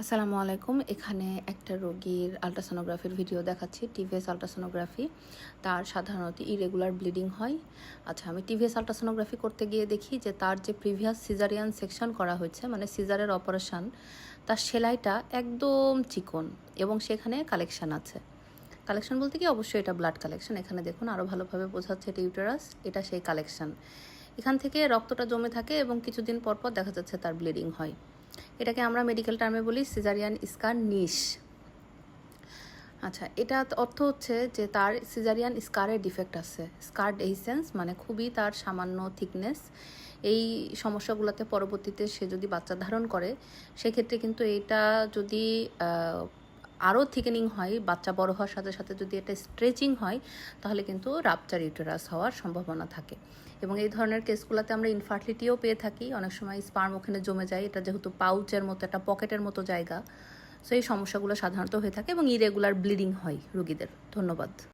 আসসালামু আলাইকুম। এখানে একটা রোগীর আলট্রাসোনোগ্রাফির ভিডিও দেখাচ্ছি, টিভিএস আলট্রাসোনোগ্রাফি। তার সাধারণত ইরেগুলার ব্লিডিং হয়। আচ্ছা আমি টিভিএস আলট্রাসোনোগ্রাফি করতে গিয়ে দেখি যে তার যে প্রিভিয়াস সিজারিয়ান সেকশন করা হয়েছে মানে সিজারের অপারেশন, তার সেলাইটা একদম চিকন এবং সেখানে কালেকশান আছে। কালেকশন বলতে কি? অবশ্যই এটা ব্লাড কালেকশন। এখানে দেখুন আরও ভালোভাবে বোঝাচ্ছে এটা ইউটেরাস এটা সেই কালেকশন। এখান থেকে রক্তটা জমে থাকে এবং কিছুদিন পর পর দেখা যাচ্ছে তার ব্লিডিং হয়। এটাকে আমরা মেডিকেল টার্মে বলি সিজারিয়ান স্কার নিশ আচ্ছা এটা অর্থ হচ্ছে যে তার সিজারিয়ান স্কারের ডিফেক্ট আছে। স্কার ডেহিসেন্স মানে খুবই তার সামান্য থিকনেস এই সমস্যাগুলোতে পরবর্তীতে সে যদি বাচ্চা ধারণ করে, সেক্ষেত্রে কিন্তু এটা যদি আরও থিকেনিং হয়, বাচ্চা বড় হওয়ার সাথে সাথে যদি এটা স্ট্রেচিং হয়, তাহলে কিন্তু রাপচার ইউটেরাস হওয়ার সম্ভাবনা থাকে। এবং এই ধরনের কেসগুলোতে আমরা ইনফার্টিলিটিও পেয়ে থাকি। অনেক সময় স্পার্ম ওখানে জমে যায়। এটা যেহেতু পাউচের মতো, একটা পকেটের মতো জায়গা। সো এই সমস্যাগুলো সাধারণত হয়ে থাকে এবং ইরেগুলার ব্লিডিং হয় রুগীদের। ধন্যবাদ।